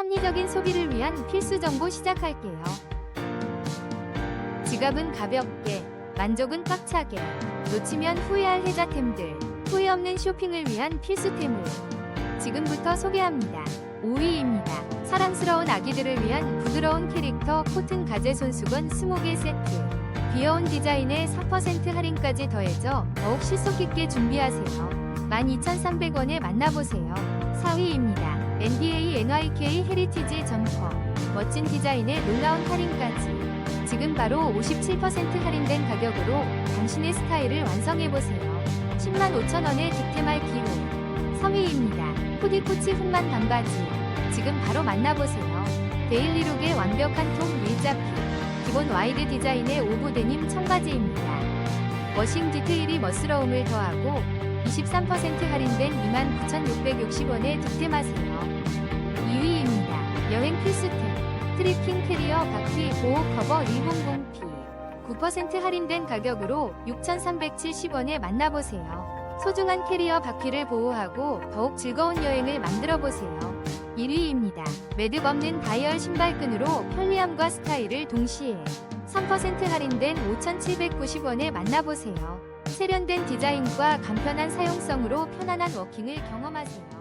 합리적인 소비를 위한 필수 정보 시작할게요. 지갑은 가볍게, 만족은 꽉차게, 놓치면 후회할 혜자템들, 후회 없는 쇼핑을 위한 필수템을 지금부터 소개합니다. 5위입니다. 사랑스러운 아기들을 위한 부드러운 캐릭터 코튼 가제 손수건 20개 세트. 귀여운 디자인에 4% 할인까지 더해져 더욱 실속 있게 준비하세요. 12,300원에 만나보세요. 4위입니다. NBA NYK 헤리티지 점퍼. 멋진 디자인에 놀라운 할인까지. 지금 바로 57% 할인된 가격으로 당신의 스타일을 완성해보세요. 10만 5천원의 득템할 기회. 3위입니다. 후디코치 훈만 반바지. 지금 바로 만나보세요. 데일리룩의 완벽한 통 밀잡기. 기본 와이드 디자인의 오브 데님 청바지입니다. 워싱 디테일이 멋스러움을 더하고 23% 할인된 29,660원에 득템하세요. 2위입니다. 여행 필수템. 트리킹 캐리어 바퀴 보호 커버 100P. 9% 할인된 가격으로 6,370원에 만나보세요. 소중한 캐리어 바퀴를 보호하고 더욱 즐거운 여행을 만들어 보세요. 1위입니다. 매듭 없는 다이얼 신발끈으로 편리함과 스타일을 동시에 3% 할인된 5,790원에 만나보세요. 세련된 디자인과 간편한 사용성으로 편안한 워킹을 경험하세요.